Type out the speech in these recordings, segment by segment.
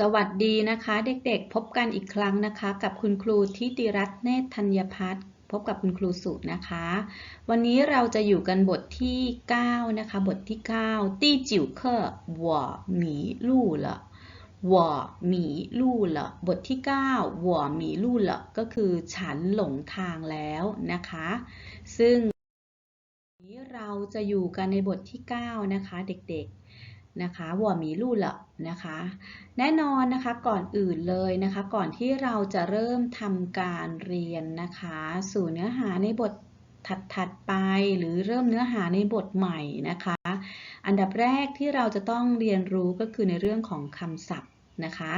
สวัสดีนะคะ เด็กๆ พบกันอีกครั้งนะคะ กับคุณครูทิติรัตน์เนธธัญพัฒน์พบกับคุณครูสุนะคะ วันนี้เราจะอยู่กันบทที่ 9 นะคะ บทที่ 9 ตี้จิ๋วเคอร์วัวหมีลู่ละวัวหมีลู่ละบทที่ 9วัวหมีลู่ละก็คือฉันหลงทางแล้วนะคะ ซึ่งนี้เราจะอยู่กันในบทที่ 9 นะคะ เด็กๆ นะคะว่ามีลู่เหล่นะคะ แน่นอนนะคะก่อนอื่นเลยนะคะ ก่อนที่เราจะเริ่มทำการเรียนนะคะ สู่เนื้อหาในบทถัดๆไป หรือเริ่มเนื้อหาในบทใหม่นะคะ อันดับแรกที่เราจะต้องเรียนรู้ก็คือในเรื่องของคำศัพท์นะคะ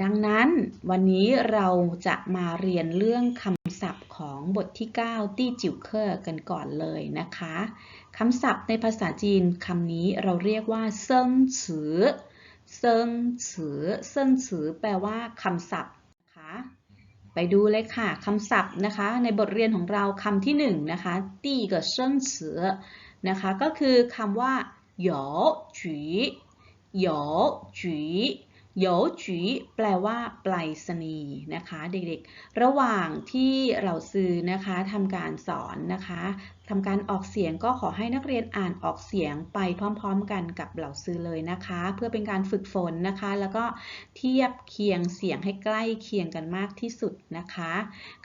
ดังนั้นวันนี้เราจะมาเรียนเรื่องค ศัพท์ของบทที่ 9 ตี้จิ๋วเคอร์กันก่อนเลยนะคะคำศัพท์ในภาษาจีนคำนี้เราเรียกว่าเซิงฉือเซิงฉือเซิงฉือแปลว่าคำศัพท์นะคะไปดูเลยค่ะคำศัพท์นะคะ ในบทเรียนของเราคำที่หนึ่งนะคะตี้กับเซิงฉือนะคะก็คือคำว่าหยอจีหยอจี โยจีแปลว่าปรษณีย์นะคะ เด็กๆ ระหว่างที่เราซื้อนะคะทำการสอนนะคะทำการออกเสียงก็ขอให้นักเรียนอ่านออกเสียงไปพร้อมๆ กันกับเหล่าซื้อเลยนะคะ เพื่อเป็นการฝึกฝนนะคะ แล้วก็เทียบเคียงเสียงให้ใกล้เคียงกันมากที่สุดนะคะ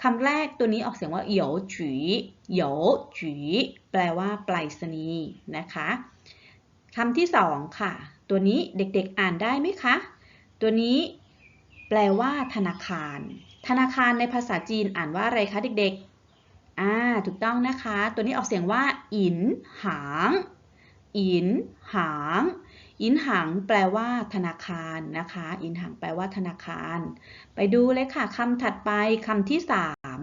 คำแรกตัวนี้ออกเสียงว่าโยจีโยจีแปลว่าปรษณีย์นะคะคำที่สองค่ะ ตัวนี้เด็กๆอ่านได้ไหมคะ ตัวนี้แปลว่า ธนาคาร ธนาคารในภาษาจีนอ่านว่าอะไรคะเด็กๆ อ่า ถูกต้องนะคะ ตัวนี้ออกเสียงว่า อินหาง อินหาง อินหางแปลว่า ธนาคารนะคะ อินหางแปลว่า ธนาคาร ไปดูเลยค่ะคำถัดไปคำที่สาม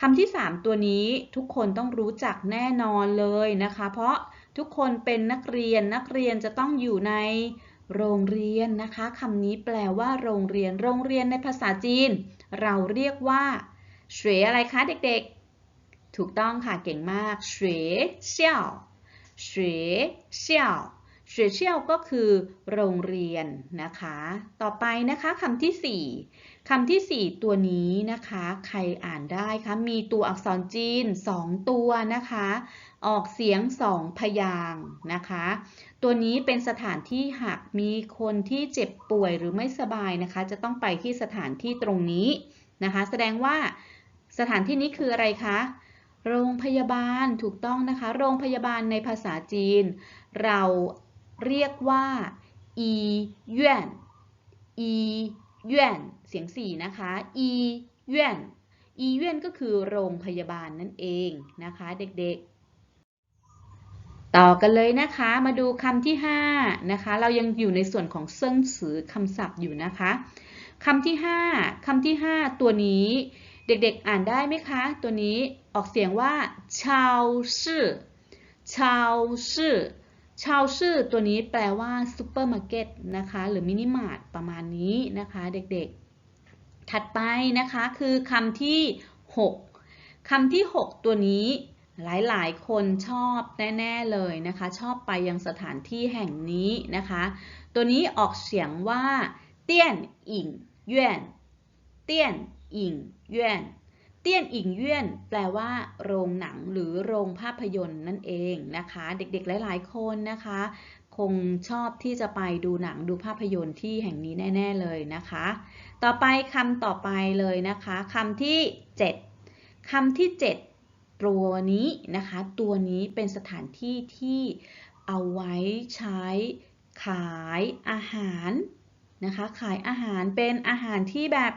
คำที่สามตัวนี้ทุกคนต้องรู้จักแน่นอนเลยนะคะ เพราะทุกคนเป็นนักเรียนนักเรียนจะต้องอยู่ใน โรงเรียนนะคะคำนี้แปลว่าโรงเรียน โรงเรียนในภาษาจีน เราเรียกว่าเฉวยอะไรคะเด็กๆ ถูกต้องค่ะเก่งมากเฉวยเซี่ยวเฉวยเซี่ยว เฉวยเซี่ยวก็คือโรงเรียนนะคะ ต่อไปนะคะคำที่ 4 คำที่ 4 ตัวนี้นะคะ ใครอ่านได้คะ มีตัวอักษรจีน 2 ตัวนะคะ ออกเสียง 2 พยางนะคะ ตัวนี้เป็นสถานที่หากมีคนที่เจ็บป่วยหรือไม่สบายนะคะ จะต้องไปที่สถานที่ตรงนี้นะคะ แสดงว่าสถานที่นี้คืออะไรคะโรงพยาบาลถูกต้องนะคะ โรงพยาบาลในภาษาจีน เรา เรียกว่าอีเย่นอีเย่นเสียงสี่นะคะอีเย่นอีเย่นก็คือโรงพยาบาลนั่นเองนะคะ เด็กๆ ต่อกันเลยนะคะ มาดูคำที่5นะคะ เรายังอยู่ในส่วนของเซิงสือคำศัพท์อยู่นะคะคำที่5คำที่ 5 ตัวนี้ เด็กๆอ่านได้ไหมคะ ตัวนี้ออกเสียงว่าชาวชื่อชาวชื่อ ชาวชื่อตัวนี้แปลว่าซูเปอร์มาร์เก็ตนะคะหรือมินิมาร์ทประมาณนี้นะคะเด็กๆ ถัดไปนะคะคือคำที่ 6 คำที่ 6 ตัวนี้หลายๆ คนชอบแน่ๆเลยนะคะ ชอบไปยังสถานที่แห่งนี้นะคะ ตัวนี้ออกเสียงว่าเตี้ยนอิงเย่นเตี้ยนอิงเย่น เตี้ยนอิงเย่นแปลว่า โรงหนังหรือโรงภาพยนตร์นั่นเองนะคะ เด็กๆหลายๆคนนะคะ คงชอบที่จะไปดูหนังดูภาพยนตร์ที่แห่งนี้แน่ ๆเลยนะคะ ต่อไปคำต่อไปเลยนะคะคำที่ 7คำที่ 7 ตัวนี้นะคะ ตัวนี้เป็นสถานที่ที่เอาไว้ใช้ขายอาหารนะคะ ขายอาหารเป็นอาหารที่แบบ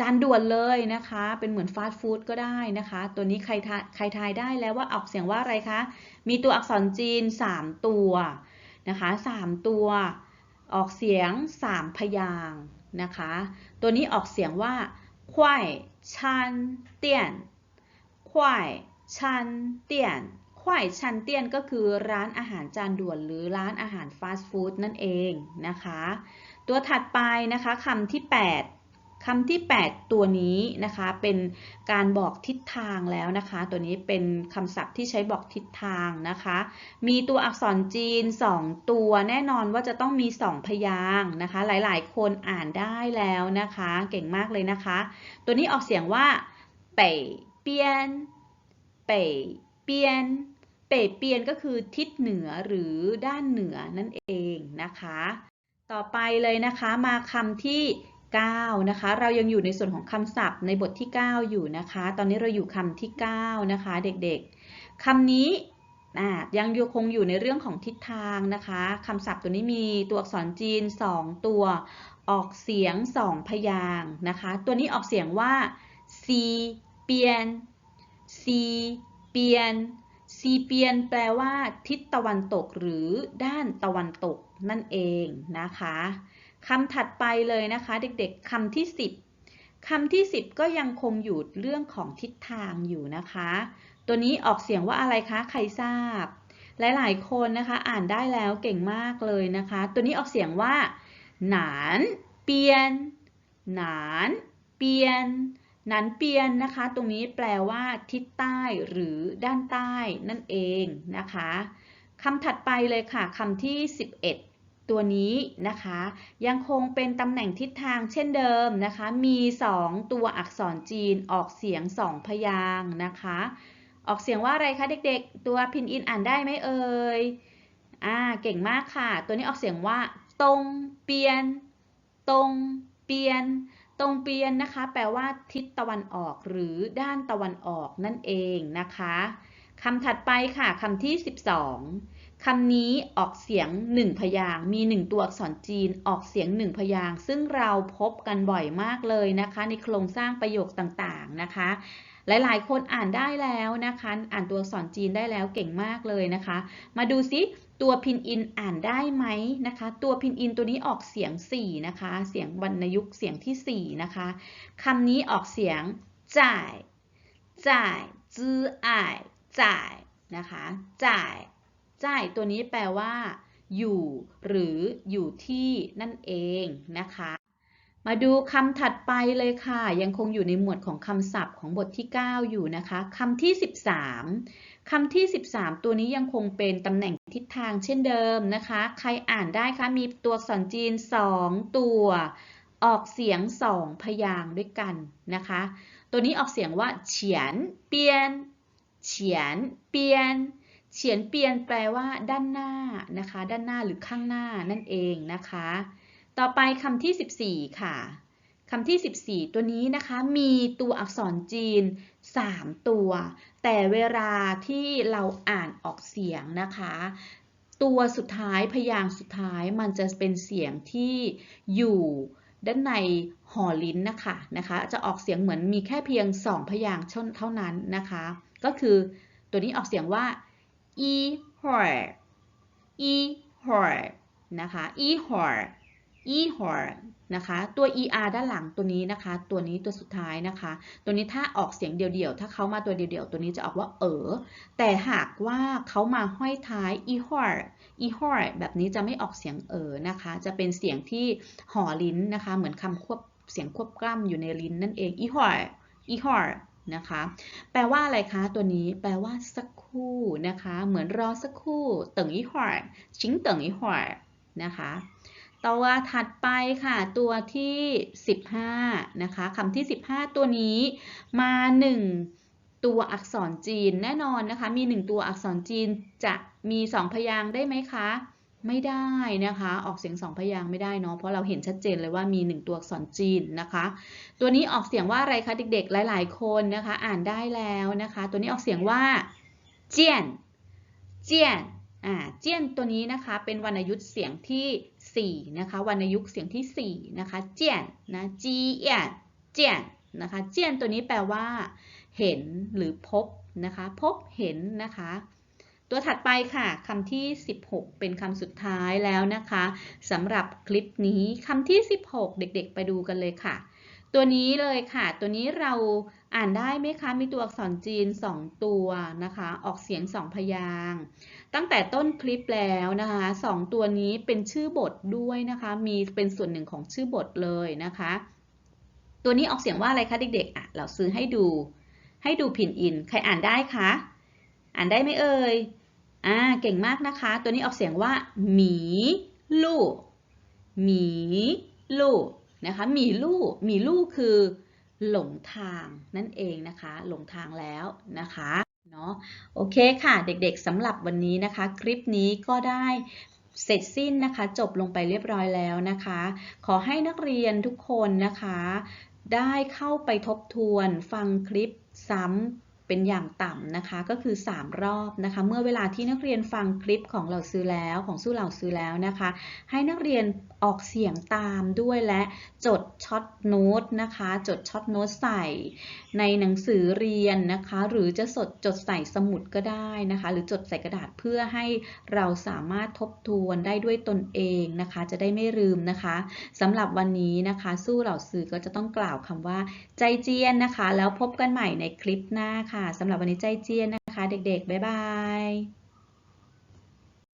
จานด่วนเลยนะคะ เป็นเหมือนฟาสต์ฟู้ดก็ได้นะคะ ตัวนี้ใครทายใครทายได้แล้วว่าออกเสียงว่าอะไรคะ มีตัวอักษรจีน 3 ตัวนะคะ3ตัว ออกเสียง 3 พยางนะคะ ตัวนี้ออกเสียงว่าควายชันเตียนควายชันเตียนควายชันเตียนก็คือร้านอาหารจานด่วนหรือร้านอาหารฟาสต์ฟู้ดนั่นเองนะคะ ตัวถัดไปนะคะคำที่ 8 คำที่ 8 ตัวนี้นะคะเป็นการบอกทิศทางแล้วนะคะ ตัวนี้เป็นคำศัพท์ที่ใช้บอกทิศทางนะคะ มีตัวอักษรจีน 2 ตัวแน่นอนว่าจะต้องมี 2 พยางค์นะคะ หลายๆ คนอ่านได้แล้วนะคะ เก่งมากเลยนะคะ ตัวนี้ออกเสียงว่าเป่เปียนเป่เปียนเป่เปียนก็คือทิศเหนือหรือด้านเหนือนั่นเองนะคะ ต่อไปเลยนะคะมาคำที่ 9 นะคะ เรายังอยู่ในส่วนของคำศัพท์ในบทที่ 9 อยู่นะคะ ตอนนี้เราอยู่คำที่ 9 นะคะ เด็กๆคำนี้ยังยังคงอยู่ในเรื่องของทิศทางนะคะคำศัพท์ตัวนี้มีตัวอักษรจีน 2 ตัวออกเสียง 2 พยางนะคะ ตัวนี้ออกเสียงว่าซีเปียนซีเปียนซีเปียนแปลว่า ทิศตะวันตกหรือด้านตะวันตกนั่นเองนะคะ คำถัดไปเลยนะคะ เด็กๆคำที่ 10คำที่ 10 ก็ยังคงอยู่เรื่องของทิศทางอยู่นะคะ ตัวนี้ออกเสียงว่าอะไรคะใครทราบ หลายๆ คนนะคะอ่านได้แล้วเก่งมากเลยนะคะ ตัวนี้ออกเสียงว่า หนานเปียน หนานเปียนหนานเปียนนะคะ ตรงนี้แปลว่าทิศใต้หรือด้านใต้นั่นเองนะคะคำถัดไปเลยค่ะคำที่ 11 ตัวนี้นะคะ ยังคงเป็นตำแหน่งทิศทางเช่นเดิมนะคะ มี 2 ตัวอักษรจีนออกเสียง 2 พยางค์นะคะ ออกเสียงว่าอะไรคะเด็กๆ ตัวพินอินอ่านได้ไหมเอ่ยอ่าเก่งมากค่ะ ตัวนี้ออกเสียงว่าตรงเปียน ตรงเปียน ตรงเปียนนะคะ แปลว่าทิศตะวันออกหรือด้านตะวันออกนั่นเองนะคะคำถัดไปค่ะคำที่ 12 คำนี้ออกเสียงหนึ่งพยางมีหนึ่งตัวอักษรจีนออกเสียงหนึ่งพยางซึ่งเราพบกันบ่อยมากเลยนะคะ ในโครงสร้างประโยคต่างๆนะคะ หลายๆ คนอ่านได้แล้วนะคะ อ่านตัวอักษรจีนได้แล้วเก่งมากเลยนะคะ มาดูซิตัวพินอินอ่านได้ไหมนะคะ ตัวพินอินตัวนี้ออกเสียง 4 นะคะ เสียงวรรณยุกต์เสียงที่ 4 นะคะคำนี้ออกเสียงจ่ายจ่ายจื้ออายจ่ายนะคะจ่าย จ่ายตัวนี้แปลว่า อยู่ หรืออยู่ที่นั่นเองนะคะ มาดูคำถัดไปเลยค่ะ ยังคงอยู่ในหมวดของคำศัพท์ของบทที่ 9 อยู่นะคะคำที่ 13คำที่ 13 ตัวนี้ยังคงเป็นตำแหน่งทิศทางเช่นเดิมนะคะ ใครอ่านได้คะมีตัวอักษรจีน 2 ตัว ออกเสียง 2 พยางด้วยกันนะคะ ตัวนี้ออกเสียงว่าเฉียนเปียนเฉียนเปียน เฉียนเปียนแปลว่าด้านหน้านะคะ ด้านหน้าหรือข้างหน้านั่นเองนะคะ ต่อไปคำที่ 14 ค่ะคำที่ 14 ตัวนี้นะคะมีตัวอักษรจีน 3 ตัว แต่เวลาที่เราอ่านออกเสียงนะคะ ตัวสุดท้ายพยางค์สุดท้ายมันจะเป็นเสียงที่อยู่ด้านในหอลิ้นนะคะนะคะจะออกเสียงเหมือนมีแค่เพียง 2 พยางค์เท่านั้นนะคะ ก็คือตัวนี้ออกเสียงว่า อีหอยอีหอยนะคะอีหอยอีหอยนะคะ ตัว er ด้านหลังตัวนี้นะคะ ตัวนี้ตัวสุดท้ายนะคะ ตัวนี้ถ้าออกเสียงเดี่ยวๆ ถ้าเขามาตัวเดี่ยวๆ ตัวนี้จะออกว่าเออ แต่หากว่าเขามาห้อยท้ายอีหอยอีหอยแบบนี้จะไม่ออกเสียงเออนะคะ จะเป็นเสียงที่ห่อลิ้นนะคะ เหมือนคำควบเสียงควบกล้ำอยู่ในลิ้นนั่นเองอีหอยอีหอย นะคะ แปลว่าอะไรคะตัวนี้ แปลว่าสักครู่นะคะ เหมือนรอสักครู่ตึงอีหอยชิงตึงอีหอยนะคะตัวถัดไปค่ะตัวที่ 15นะคะคำที่ 15 ตัวนี้มา 1 ตัวอักษรจีนแน่นอนนะคะ มี 1 ตัวอักษรจีนจะมี 2 พยางค์ได้ไหมคะ ไม่ได้นะคะ ออกเสียงสองพยางไม่ได้เนาะเพราะเราเห็นชัดเจนเลยว่ามี 1 ตัวอักษรจีนนะคะ ตัวนี้ออกเสียงว่าอะไรคะเด็กๆ หลาย ๆ คนนะคะ อ่านได้แล้วนะคะ ตัวนี้ออกเสียงว่าเจียนเจียนอ่าเจียนตัวนี้นะคะ เป็นวรรณยุกต์เสียงที่4นะคะวรรณยุกต์เสียงที่4นะคะเจียนนะจีเอียนเจียนนะคะเจียนตัวนี้แปลว่า เห็นหรือพบนะคะ พบเห็นนะคะ ตัวถัดไปค่ะคำที่ 16 เป็นคำสุดท้ายแล้วนะคะสำหรับคลิปนี้คำที่ 16 เด็กๆ ไปดูกันเลยค่ะ ตัวนี้เลยค่ะ ตัวนี้เราอ่านได้ไหมคะมีตัวอักษรจีน 2 ตัวนะคะ ออกเสียง 2 พยางตั้งแต่ต้นคลิปแล้วนะคะ2ตัวนี้เป็นชื่อบทด้วยนะคะ มีเป็นส่วนหนึ่งของชื่อบทเลยนะคะ ตัวนี้ออกเสียงว่าอะไรคะเด็กๆอะเราซื้อให้ดูให้ดูพินอิน ใครอ่านได้คะ อ่านได้ไหมเอ่ย อ่า เก่งมากนะคะ ตัวนี้ออกเสียงว่าหมีลู่หมีลู่นะคะหมีลู่หมีลู่คือ หลงทางนั่นเองนะคะ หลงทางแล้วนะคะเนาะโอเคค่ะ เด็กๆสำหรับวันนี้นะคะ คลิปนี้ก็ได้เสร็จสิ้นนะคะ จบลงไปเรียบร้อยแล้วนะคะ ขอให้นักเรียนทุกคนนะคะ ได้เข้าไปทบทวนฟังคลิปซ้ำ เป็นอย่างต่ำนะคะ ก็คือ 3 รอบนะคะ เมื่อเวลาที่นักเรียนฟังคลิปของเราซื้อแล้วของสู้เราซื้อแล้วนะคะ ให้นักเรียนออกเสียงตามด้วยและจดช็อตโน้ตนะคะ จดช็อตโน้ตใส่ ในหนังสือเรียนนะคะ หรือจะสดจดใส่สมุดก็ได้นะคะ หรือจดใส่กระดาษเพื่อให้เราสามารถทบทวนได้ด้วยตนเองนะคะ จะได้ไม่ลืมนะคะสำหรับวันนี้นะคะ สู้เหล่าสื่อก็จะต้องกล่าวคำว่าใจเจียนนะคะ แล้วพบกันใหม่ในคลิปหน้าค่ะค่ะสำหรับวันนี้ใจเจียนนะคะ เด็กๆ บ๊ายบาย